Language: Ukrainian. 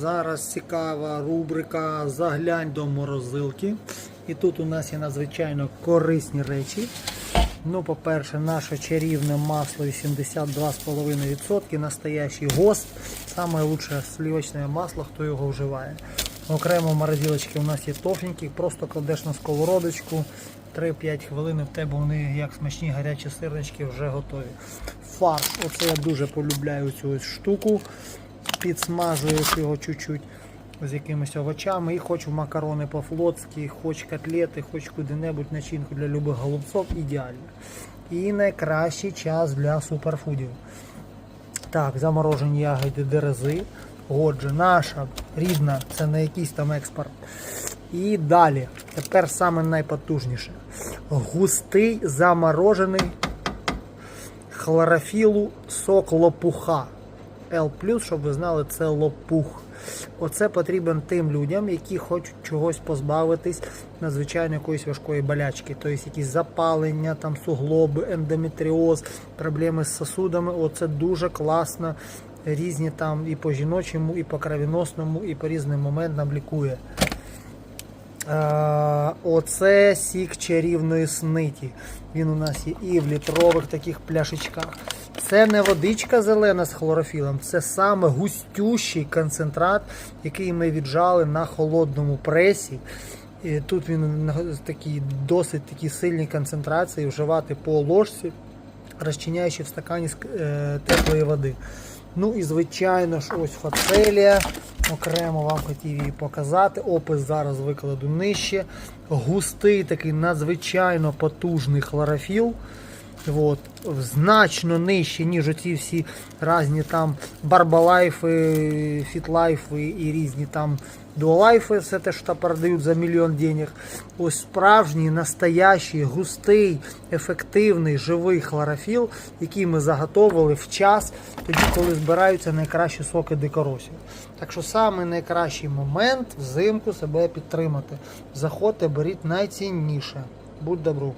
Зараз цікава рубрика Заглянь до морозилки. І тут у нас є надзвичайно корисні речі. Ну, по-перше, наше чарівне масло 82,5%, настоящий ГОСТ. Саме лучше сливочне масло, хто його вживає. Окремо в морозилочці у нас є тофенькі, просто кладеш на сковородочку, 3-5 хвилин в тебе вони як смачні гарячі сирнички вже готові. Фарш, оце я дуже полюбляю цю ось штуку підсмажуєш його чуть-чуть з якимись овочами і хоч макарони по-флотськи, хоч котлети, хоч куди-небудь начинку для любих голубців ідеально. І найкращий час для суперфудів. Так, заморожені ягоди дерези. Отже, наша рідна, це не якийсь там експорт. І далі, тепер саме найпотужніше. Густий заморожений хлорофілу сок лопуха. L+, щоб ви знали, це лопух. Оце потрібен тим людям, які хочуть чогось позбавитись надзвичайно якоїсь важкої болячки. Тобто якісь запалення, там суглоби, ендометріоз, проблеми з сосудами. Оце дуже класно. Різні там і по жіночому, і по кровіносному, і по різним моментам лікує. Оце сік чарівної сниті. Він у нас є і в літрових таких пляшечках. Це не водичка зелена з хлорофілом, це саме густющий концентрат, який ми віджали на холодному пресі. І тут він на досить такій сильній концентрації вживати по ложці, розчиняючи в стакані е, теплої води. Ну і звичайно ж, ось фацелія. Окремо вам хотів її показати. Опис зараз викладу нижче. Густий такий надзвичайно потужний хлорофіл. От, значно нижче, ніж оці всі різні там барбалайфи, фітлайфи і різні там дуалайфи, все те, що продають за мільйон денег. Ось справжній, настоящий, густий, ефективний, живий хлорофіл, який ми заготовили в час, тоді, коли збираються найкращі соки дикоросів. Так що саме найкращий момент взимку себе підтримати. Заходьте, беріть найцінніше. Будь добру.